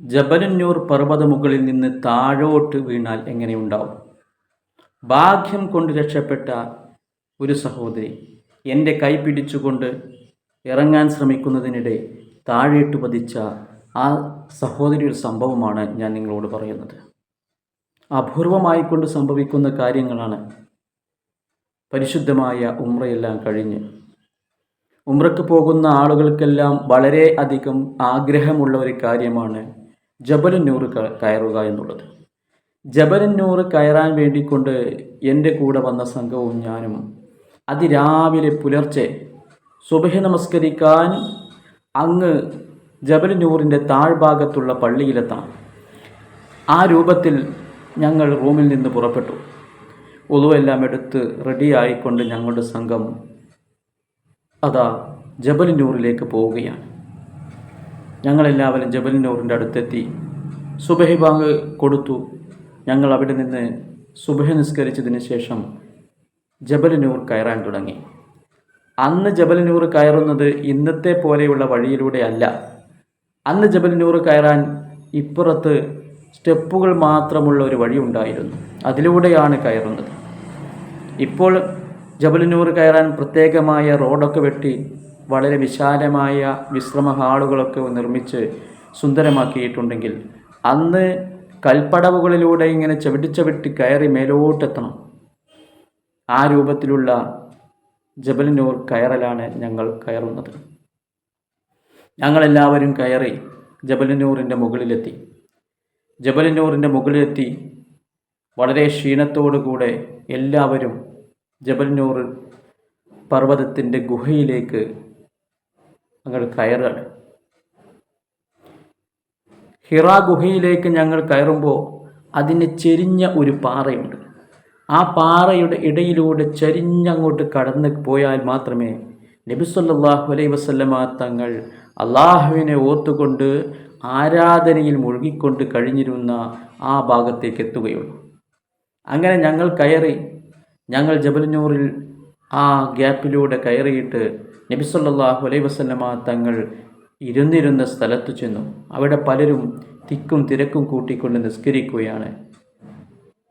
ജബലന്നൂർ പർവതമുകളിൽ നിന്ന് താഴോട്ട് വീണാൽ എങ്ങനെയുണ്ടാവും? ഭാഗ്യം കൊണ്ട് രക്ഷപ്പെട്ട ഒരു സഹോദരി എന്റെ കൈ പിടിച്ചുകൊണ്ട് ഇറങ്ങാൻ ശ്രമിക്കുന്നതിനിടെ താഴേട്ട് പതിച്ച ആ സഹോദരിയുടെ സംഭവമാണ് ഞാൻ നിങ്ങളോട് പറയുന്നത്. അപൂർവമായിക്കൊണ്ട് സംഭവിക്കുന്ന കാര്യങ്ങളാണ് പരിശുദ്ധമായ ഉമ്രയെല്ലാം കഴിഞ്ഞ്. ഉമ്രക്ക് പോകുന്ന ആളുകൾക്കെല്ലാം വളരെ അധികം ആഗ്രഹമുള്ള ഒരു കാര്യമാണ് ജബലന്നൂർ കയറുക എന്നുള്ളത്. ജബലന്നൂർ കയറാൻ വേണ്ടിക്കൊണ്ട് എന്റെ കൂടെ വന്ന സംഘവും ഞാനും അതിരാവിലെ പുലർച്ചെ സുബഹി നമസ്കരിക്കാൻ അങ്ങ് ജബലന്നൂറിന്റെ താഴ്ഭാഗത്തുള്ള പള്ളിയിലെത്തണം ആ രൂപത്തിൽ ഞങ്ങൾ റൂമിൽ നിന്ന് പുറപ്പെട്ടു. ഒതുവെല്ലാം എടുത്ത് റെഡിയായിക്കൊണ്ട് ഞങ്ങളുടെ സംഘം അതാ ജബലിനൂറിലേക്ക് പോവുകയാണ്. ഞങ്ങളെല്ലാവരും ജബലിനൂറിന്റെ അടുത്തെത്തി. സുബഹി ബാങ്ക് കൊടുത്തു. ഞങ്ങൾ അവിടെ നിന്ന് സുബഹ നിസ്കരിച്ചതിന് ശേഷം ജബലിനൂർ കയറാൻ തുടങ്ങി. അന്ന് ജബലിനൂർ കയറുന്നത് ഇന്നത്തെ പോലെയുള്ള വഴിയിലൂടെ അല്ല. അന്ന് ജബലിനൂർ കയറാൻ ഇപ്പുറത്ത് സ്റ്റെപ്പുകൾ മാത്രമുള്ള ഒരു വഴി ഉണ്ടായിരുന്നു. അതിലൂടെയാണ് കയറുന്നത്. ഇപ്പോൾ ജബലിനൂർ കയറാൻ പ്രത്യേകമായ റോഡൊക്കെ വെട്ടി വളരെ വിശാലമായ വിശ്രമ ഹാളുകളൊക്കെ നിർമ്മിച്ച് സുന്ദരമാക്കിയിട്ടുണ്ടെങ്കിൽ അന്ന് കൽപ്പടവുകളിലൂടെ ഇങ്ങനെ ചവിട്ടി ചവിട്ടി കയറി മേലോട്ടെത്തണം. ആ രൂപത്തിലുള്ള ജബലിനൂർ കയറലാണ് ഞങ്ങൾ കയറുന്നത്. ഞങ്ങളെല്ലാവരും കയറി ജബലിനൂറിന്റെ മുകളിലെത്തി. ജബലിനൂറിന്റെ മുകളിലെത്തി വളരെ ക്ഷീണത്തോടുകൂടെ എല്ലാവരും ജബലിനൂർ പർവതത്തിന്റെ ഗുഹയിലേക്ക് ഞങ്ങൾ കയറുകയാണ് ഹിറ ഗുഹയിലേക്ക് ഞങ്ങൾ കയറുമ്പോൾ അതിന് ചെരിഞ്ഞ ഒരു പാറയുണ്ട്. ആ പാറയുടെ ഇടയിലൂടെ ചരിഞ്ഞങ്ങോട്ട് കടന്നു പോയാൽ മാത്രമേ നബിസ്വല്ലാഹു അലൈ വസല്ലമ തങ്ങൾ അള്ളാഹുവിനെ ഓർത്തുകൊണ്ട് ആരാധനയിൽ മുഴുകിക്കൊണ്ട് കഴിഞ്ഞിരുന്ന ആ ഭാഗത്തേക്ക് എത്തുകയുള്ളൂ. അങ്ങനെ ഞങ്ങൾ കയറി ഞങ്ങൾ ജബലിനൂറിൽ ആ ഗ്യാപ്പിലൂടെ കയറിയിട്ട് നബിസല്ലാഹു അലൈ വസല്ലമ തങ്ങൾ ഇരുന്നിരുന്ന സ്ഥലത്തു ചെന്നു. അവിടെ പലരും തിക്കും തിരക്കും കൂട്ടിക്കൊണ്ട് നിസ്കരിക്കുകയാണ്.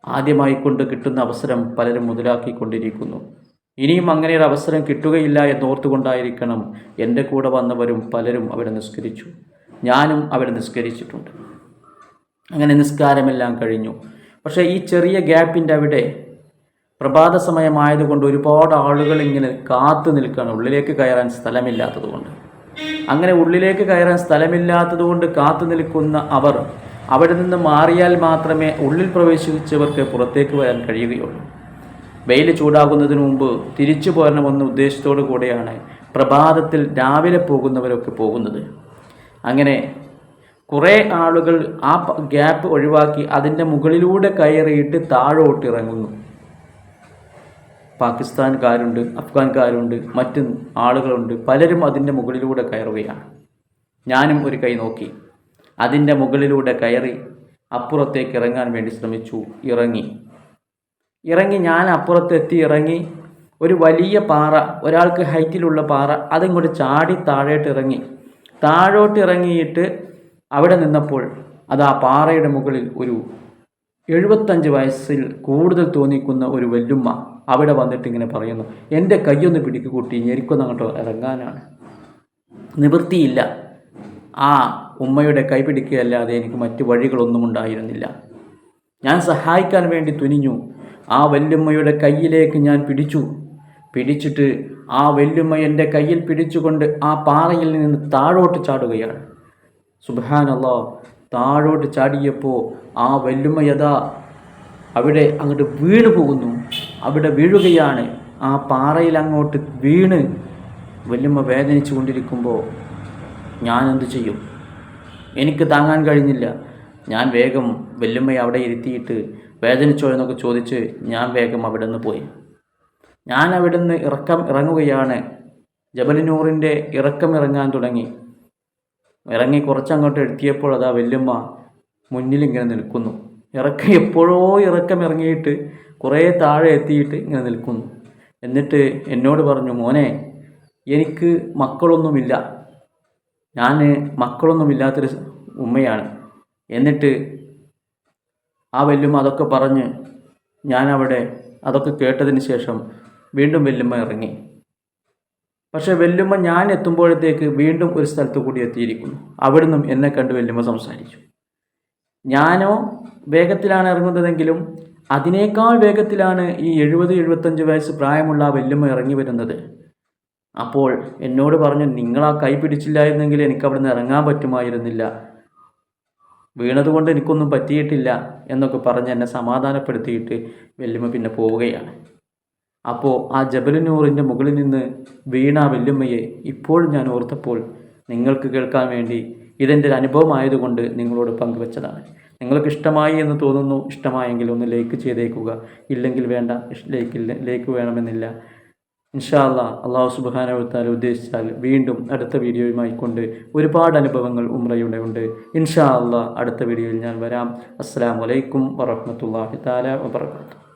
ആദ്യമായി കൊണ്ട് കിട്ടുന്ന അവസരം പലരും മുതലാക്കിക്കൊണ്ടിരിക്കുന്നു. ഇനിയും അങ്ങനെ ഒരു അവസരം കിട്ടുകയില്ല എന്നോർത്തുകൊണ്ടായിരിക്കണം എന്റെ കൂടെ വന്നവരും പലരും അവിടെ നിസ്കരിച്ചു. ഞാനും അവിടെ നിസ്കരിച്ചിട്ടുണ്ട്. അങ്ങനെ നിസ്കാരമെല്ലാം കഴിഞ്ഞു. പക്ഷേ ഈ ചെറിയ ഗ്യാപ്പിന്റെ അവിടെ പ്രഭാത സമയമായതുകൊണ്ട് ഒരുപാട് ആളുകൾ ഇങ്ങനെ കാത്തു നിൽക്കുകയാണ്. ഉള്ളിലേക്ക് കയറാൻ സ്ഥലമില്ലാത്തതുകൊണ്ട് അങ്ങനെ ഉള്ളിലേക്ക് കയറാൻ സ്ഥലമില്ലാത്തതുകൊണ്ട് കാത്തു നിൽക്കുന്ന അവർ അവിടെ നിന്ന് മാറിയാൽ മാത്രമേ ഉള്ളിൽ പ്രവേശിച്ചവർക്ക് പുറത്തേക്ക് വരാൻ കഴിയുകയുള്ളൂ. വെയിൽ ചൂടാകുന്നതിന് മുമ്പ് തിരിച്ചു പോരണമെന്ന ഉദ്ദേശത്തോടു കൂടെയാണ് പ്രഭാതത്തിൽ രാവിലെ പോകുന്നവരൊക്കെ പോകുന്നത്. അങ്ങനെ കുറേ ആളുകൾ ആ ഗ്യാപ്പ് ഒഴിവാക്കി അതിന്റെ മുകളിലൂടെ കയറിയിട്ട് താഴോട്ട് ഇറങ്ങുന്നു പാകിസ്ഥാൻകാരുണ്ട് അഫ്ഗാൻകാരുണ്ട് മറ്റ് ആളുകളുണ്ട്. പലരും അതിന്റെ മുകളിലൂടെ കയറുകയാണ്. ഞാനും ഒരു കൈ നോക്കി. അതിന്റെ മുകളിലൂടെ കയറി അപ്പുറത്തേക്ക് ഇറങ്ങാൻ വേണ്ടി ശ്രമിച്ചു. ഇറങ്ങി. ഇറങ്ങി ഞാൻ അപ്പുറത്തെത്തി ഇറങ്ങി. ഒരു വലിയ പാറ ഒരാൾക്ക് ഹൈറ്റിലുള്ള പാറ അതിങ്ങോട്ട് ചാടി താഴോട്ട് ഇറങ്ങി. താഴോട്ട് ഇറങ്ങിയിട്ട് അവിടെ നിന്നപ്പോൾ അത് ആ പാറയുടെ മുകളിൽ ഒരു എഴുപത്തഞ്ച് വയസ്സിൽ കൂടുതൽ തോന്നിക്കുന്ന ഒരു വല്ലുമ്മ അവിടെ വന്നിട്ട് ഇങ്ങനെ പറയുന്നു. എന്റെ കയ്യൊന്ന് പിടിക്ക് കൂട്ടി ഞെരിക്കൊന്ന് അങ്ങോട്ട് ഇറങ്ങാനാണ്. നിവൃത്തിയില്ല. ആ ഉമ്മയുടെ കൈ പിടിക്കുകയല്ലാതെ എനിക്ക് മറ്റു വഴികളൊന്നും ഉണ്ടായിരുന്നില്ല. ഞാൻ സഹായിക്കാൻ വേണ്ടി തുനിഞ്ഞു. ആ വല്യമ്മയുടെ കയ്യിലേക്ക് ഞാൻ പിടിച്ചു. പിടിച്ചിട്ട് ആ വല്യമ്മ എന്റെ കയ്യിൽ പിടിച്ചുകൊണ്ട് ആ പാറയിൽ നിന്ന് താഴോട്ട് ചാടുകയാണ്. സുബാനല്ലോ താഴോട്ട് ചാടിയപ്പോൾ ആ വല്യമ്മ യഥാ അവിടെ അങ്ങോട്ട് വീണ് പോകുന്നു. അവിടെ വീഴുകയാണ്. ആ പാറയിൽ അങ്ങോട്ട് വീണ് വല്യമ്മ വേദനിച്ചു കൊണ്ടിരിക്കുമ്പോൾ ഞാൻ എന്തു ചെയ്യും? എനിക്ക് താങ്ങാൻ കഴിഞ്ഞില്ല. ഞാൻ വേഗം വല്യമ്മയെ അവിടെ ഇരുത്തിയിട്ട് വേദനിച്ചോ എന്നൊക്കെ ചോദിച്ച് ഞാൻ വേഗം അവിടെ നിന്ന് പോയി. ഞാൻ അവിടെ നിന്ന് ഇറക്കം ഇറങ്ങുകയാണ്. ജബലിനൂറിന്റെ ഇറക്കം ഇറങ്ങാൻ തുടങ്ങി. ഇറങ്ങി കുറച്ചങ്ങോട്ട് എത്തിയപ്പോൾ അതാ വല്യമ്മ മുന്നിലിങ്ങനെ നിൽക്കുന്നു. ഇറക്കം എപ്പോഴോ ഇറക്കം ഇറങ്ങിയിട്ട് കുറേ താഴെ എത്തിയിട്ട് ഇങ്ങനെ നിൽക്കുന്നു. എന്നിട്ട് എന്നോട് പറഞ്ഞു മോനെ എനിക്ക് മക്കളൊന്നുമില്ല. ഞാൻ മക്കളൊന്നുമില്ലാത്തൊരു ഉമ്മയാണ്. എന്നിട്ട് ആ വല്യമ്മ അതൊക്കെ പറഞ്ഞ് ഞാനവിടെ അതൊക്കെ കേട്ടതിന് ശേഷം വീണ്ടും വല്യമ്മ ഇറങ്ങി. പക്ഷേ വെല്ലുമ്മ ഞാൻ എത്തുമ്പോഴത്തേക്ക് വീണ്ടും ഒരു സ്ഥലത്ത് കൂടി എത്തിയിരിക്കുന്നു. അവിടുന്നും എന്നെ കണ്ട് വെല്ലുമ്മ സംസാരിച്ചു. ഞാനോ വേഗത്തിലാണ് ഇറങ്ങുന്നതെങ്കിലും അതിനേക്കാൾ വേഗത്തിലാണ് ഈ എഴുപത് എഴുപത്തഞ്ച് വയസ്സ് പ്രായമുള്ള ആ വെല്ലുമ്മ ഇറങ്ങി വരുന്നത്. അപ്പോൾ എന്നോട് പറഞ്ഞു നിങ്ങൾ ആ കൈ പിടിച്ചില്ലായിരുന്നെങ്കിൽ എനിക്ക് അവിടുന്ന് ഇറങ്ങാൻ പറ്റുമായിരുന്നില്ല. വീണതുകൊണ്ട് എനിക്കൊന്നും പറ്റിയിട്ടില്ല എന്നൊക്കെ പറഞ്ഞ് എന്നെ സമാധാനപ്പെടുത്തിയിട്ട് വെല്ലുമ്മ പിന്നെ പോവുകയാണ്. അപ്പോൾ ആ ജബലുനൂറിന്റെ മുകളിൽ നിന്ന് വീണ വെല്ലുമ്മയെ ഇപ്പോഴും ഞാൻ ഓർത്തപ്പോൾ നിങ്ങൾക്ക് കേൾക്കാൻ വേണ്ടി ഇതെന്റെ ഒരു അനുഭവമായതുകൊണ്ട് നിങ്ങളോട് പങ്കുവച്ചതാണ്. നിങ്ങൾക്ക് ഇഷ്ടമായി എന്ന് തോന്നുന്നു ഇഷ്ടമായെങ്കിൽ ഒന്ന് ലൈക്ക് ചെയ്തേക്കുക. ഇല്ലെങ്കിൽ വേണ്ട ലൈക്ക് ലൈക്ക് വേണമെന്നില്ല. ഇൻഷാ അല്ലാ അള്ളാഹു സുബാനവത്താൽ ഉദ്ദേശിച്ചാൽ വീണ്ടും അടുത്ത വീഡിയോയുമായി കൊണ്ട് ഒരുപാട് അനുഭവങ്ങൾ ഉമ്രയുടെ ഉണ്ട്. ഇൻഷാ അള്ളാഹ് അടുത്ത വീഡിയോയിൽ ഞാൻ വരാം. അസ്സാം വലൈക്കും വറഹമത്തല്ലാഹി താല വബർക്കാത്തു